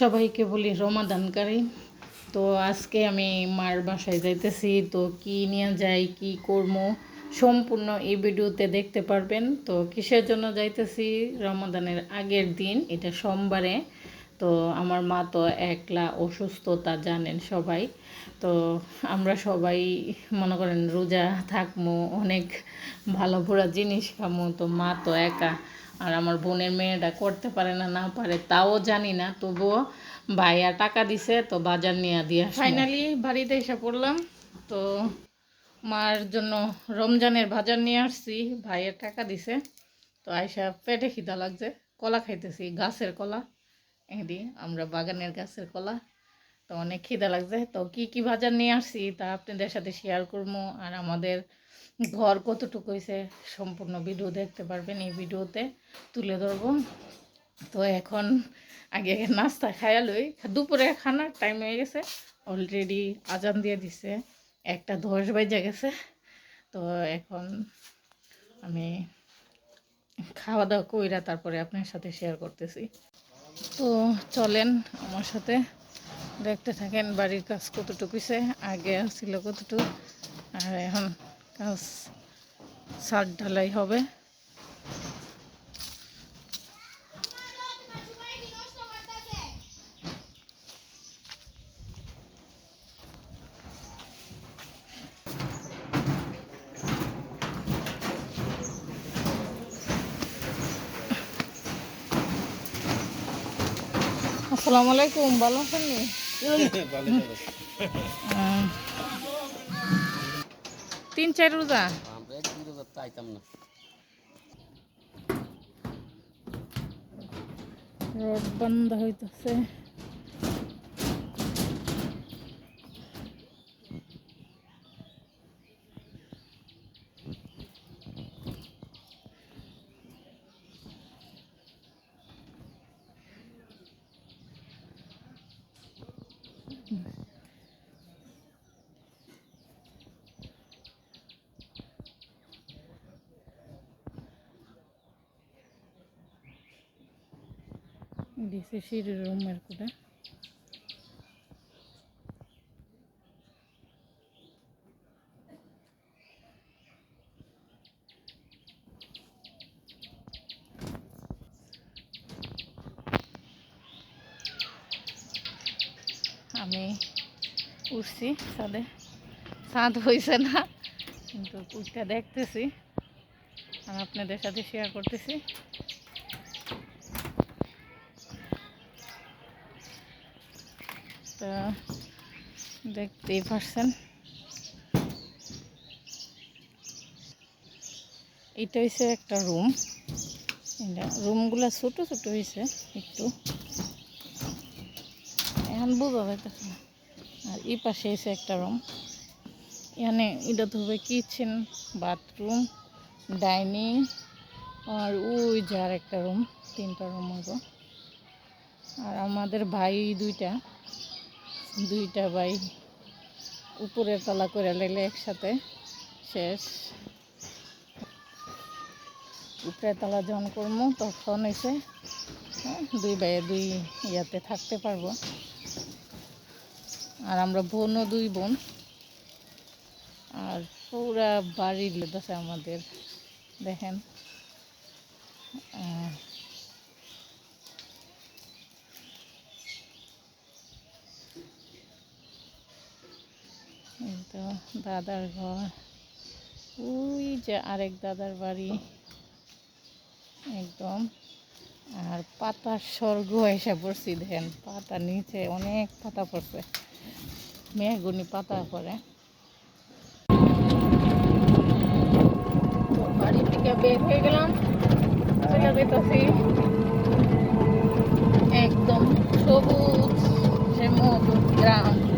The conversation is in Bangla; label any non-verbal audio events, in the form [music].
সবাইকে বলি রমাদানকারী তো আজকে আমি মার বাসায় যাইতেছি, তো কি নিয়ে যাই, কি করব সম্পূর্ণ এই ভিডিওতে দেখতে পারবেন। তো কিসের জন্য যাইতেছি? রমাদানের আগের দিন, এটা সোমবারে। তো আমার মা তো একলা অসুস্থতা জানেন সবাই। তো আমরা সবাই মনে করেন রোজা থাকব অনেক ভালো ভরা জিনিস খামো, তো মা তো একা। আর আমার বোনের মেয়েটা করতে পারে না না পারে, তাও জানি না। তবুও ভাইয়া টাকা দিছে, তো বাজার নিয়ে দিয়ে ফাইনালি বাড়িতে এসে পড়লাম। তো মার জন্য রমজানের বাজার নিয়ে আসছি। ভাইয়ের টাকা দিছে। তো আয়সা পেটে খিদা লাগছে। কলা খাইতেছি, গাছের কলা। এদি আমরা বাগানের গাছের কলা। তো অনেক খিদা লাগছে। তো কি কি বাজার নিয়ে আসছি তা আপনাদের সাথে শেয়ার করব। আর আমাদের ঘর কতটুকু হয়েছে সম্পূর্ণ ভিডিও দেখতে পারবেন, এই ভিডিওতে তুলে ধরবো। তো এখন আগে নাস্তা খাইয়া লই। দুপুরে খানার টাইম হয়ে গেছে অলরেডি আজান দিয়ে দিছে, একটা দশ বাজে গেছে। তো এখন আমি খাওয়া দাওয়া কইরা তারপরে আপনার সাথে শেয়ার করতেছি। তো চলেন আমার সাথে, দেখতে থাকেন বাড়ির কাজ কতটুকু হইছে, আগে ছিল কতটুকু, আর এখন কাজ ছাদ ঢালাই হবে। আসসালামু আলাইকুম ভালো আছেন [laughs] তিন চার রোজা? না রড বন্ধ হইতেছে। দিছে সিঁড়ির রুমের করে আমি উঠছি, ছাদে। ছাদ হয়েছে না, কিন্তু উঠতে দেখতেছি। আর আপনাদের সাথে শেয়ার করতেছি। তো দেখতেই পারছেন। এটা হয়েছে একটা রুম। এটা রুমগুলো ছোট ছোট হয়েছে একটু। এখন বোঝা যাইতেছে আর এই পাশে এসে একটা রুম। এখানে এটা তো হবে কিচেন, বাথরুম, ডাইনিং আর ওই যার একটা রুম, তিনটা রুম হবে আর আমাদের ভাই দুইটা। দুইটা ভাই উপরের তলা করে লাগলে একসাথে শেষ। উপরের তলা যখন করব তখন এসে হ্যাঁ, দুই ভাইয়ে দুই ইয়াতে থাকতে পারব। আর আমরা বোনও দুই বোন। আর পুরা বাড়ি লেগেছে আমাদের দেখেন আহ, এই তো দাদার ঘর। ওই যে আরেক দাদার বাড়ি। একদম। আর পাতার স্বর্গ এসে পড়ছি, দেখেন, পাতা নিচে অনেক পাতা পড়ছে। মেঘগুনি পাতা পড়ে। বাড়ি থেকে বের হয়ে গেলাম। যেতেছি। একদম সবুজ শ্যামল গ্রাম।